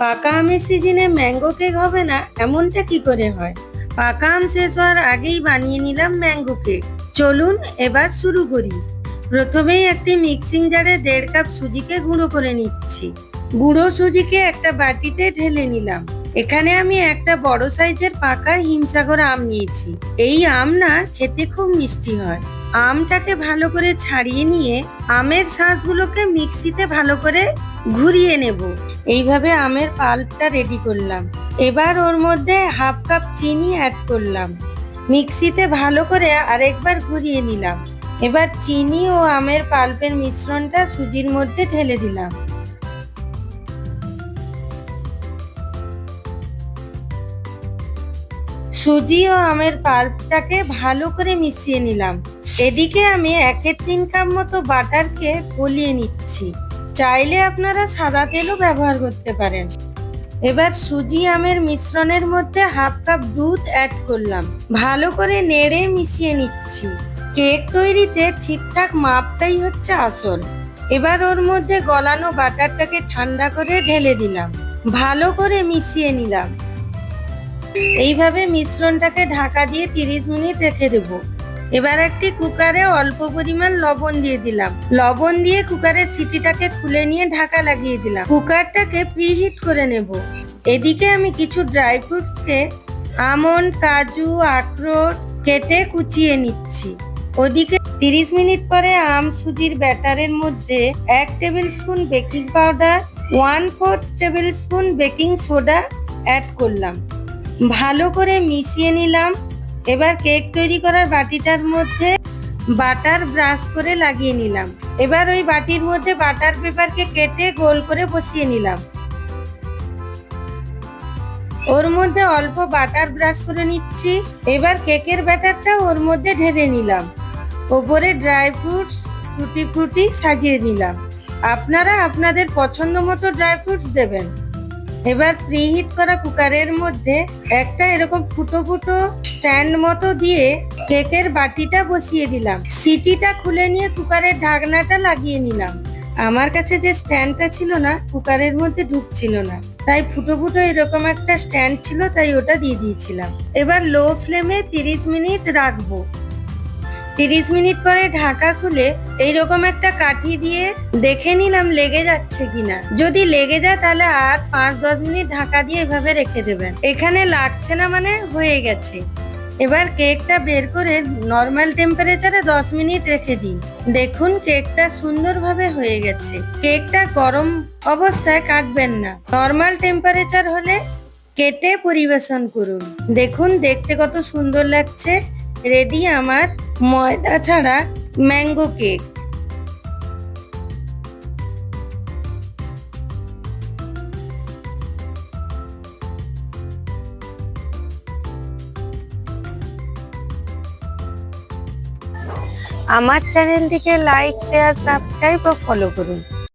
পাকা আমের সিজনে ম্যাঙ্গো কেক হবে না, এমনটা কি করে হয়? পাকা আম শেষ হওয়ার আগেই বানিয়ে নিলাম ম্যাঙ্গো কেক চলুন এবার শুরু করি। প্রথমেই একটি মিক্সিং জারে দেড় কাপ সুজিকে গুঁড়ো করে নিচ্ছি। গুঁড়ো সুজিকে একটা বাটিতে ঢেলে নিলাম। এখানে আমি একটা বড় সাইজের পাকা হিমসাগর আম নিয়েছি। এই আম না খেতে খুব মিষ্টি হয়। আমটাকে ভালো করে ছাড়িয়ে নিয়ে আমের শাঁসগুলোকে মিক্সিতে ভালো করে ঘুরিয়ে নেব। এইভাবে আমের পাল্পটা রেডি করলাম। এবার ওর মধ্যে হাফ কাপ চিনি অ্যাড করলাম। মিক্সিতে ভালো করে আরেকবার ঘুরিয়ে নিলাম। এবার চিনি ও আমের পাল্পের মিশ্রণটা সুজির মধ্যে ঢেলে দিলাম। সুজি ও আমের পাল্পটাকে ভালো করে মিশিয়ে নিলাম। এদিকে আমি একের তিন কাপ মতো বাটারকে গলিয়ে নিচ্ছি। চাইলে আপনারা সাদা তেলও ব্যবহার করতে পারেন। এবার সুজি আমের মিশ্রণের মধ্যে হাফ কাপ দুধ অ্যাড করলাম। ভালো করে নেড়ে মিশিয়ে নিচ্ছি। কেক তৈরিতে ঠিকঠাক মাপটাই হচ্ছে আসল। এবার ওর মধ্যে গলানো বাটারটাকে ঠান্ডা করে ঢেলে দিলাম। ভালো করে মিশিয়ে নিলাম। এইভাবে মিশ্রণটাকে ঢাকা দিয়ে তিরিশ মিনিট রেখে দেবো। এবার একটি কুকারে অল্প পরিমাণ লবণ দিয়ে দিলাম। লবণ দিয়ে কুকারের সিটিটাকে খুলে নিয়ে ঢাকা লাগিয়ে দিলাম। কুকারটাকে প্রিহিট করে নেব। এদিকে আমি কিছু ড্রাই ফ্রুটসকে আমন্ড, কাজু, আখরোট কেটে কুচিয়ে নিচ্ছি। ওদিকে তিরিশ মিনিট পরে আম সুজির ব্যাটারের মধ্যে এক tablespoon baking powder, one fourth tablespoon baking soda add করলাম। ভালো করে মিশিয়ে নিলাম। এবার কেক তৈরি করার বাটিটার মধ্যে বাটার ব্রাশ করে লাগিয়ে নিলাম। এবার ওই বাটির মধ্যে বাটার পেপারকে কেটে গোল করে বসিয়ে নিলাম। ওর মধ্যে অল্প বাটার ব্রাশ করে নিচ্ছি। এবার কেকের ব্যাটারটা ওর মধ্যে ঢেলে নিলাম। ওপরে ড্রাই ফ্রুটস, টুটি ফ্রুটি সাজিয়ে নিলাম। আপনারা আপনাদের পছন্দ মতো ড্রাই ফ্রুটস দেবেন। এবার প্রিহিট করা কুকারের মধ্যে একটা এরকম ফুটো ফুটো স্ট্যান্ড মতো দিয়ে কেকের বাটিটা বসিয়ে দিলাম। সিটিটা খুলে নিয়ে কুকারের ঢাকনাটা লাগিয়ে নিলাম। আমার কাছে যে স্ট্যান্ডটা ছিল না কুকারের মধ্যে ঢুকছিল না। তাই ফুটো ফুটো এরকম একটা স্ট্যান্ড ছিল, তাই ওটা দিয়ে দিয়েছিলাম। এবার লো ফ্লেমে তিরিশ মিনিট রাখব। তিরিশ মিনিট পরে ঢাকা খুলে এইরকম একটা কাঠি দিয়ে দেখে নিলাম লেগে যাচ্ছে কিনা। যদি লেগে যায় তাহলে আর পাঁচ দশ মিনিট ঢাকা দিয়ে এভাবে রেখে দেবেন। এখানে লাগছে না মানে হয়ে গেছে। এবার কেকটা বের করে নর্মাল টেম্পারেচারে দশ মিনিট রেখে দিন। দেখুন কেকটা সুন্দরভাবে হয়ে গেছে। কেকটা গরম অবস্থায় কাটবেন না। নর্মাল টেম্পারেচার হলে কেটে পরিবেশন করুন। দেখুন দেখতে কত সুন্দর লাগছে। রেডি আমার? ময়দা ছাড়া ম্যাঙ্গো কেক। আমার চ্যানেলটিকে লাইক শেয়ার সাবস্ক্রাইব ও ফলো করুন।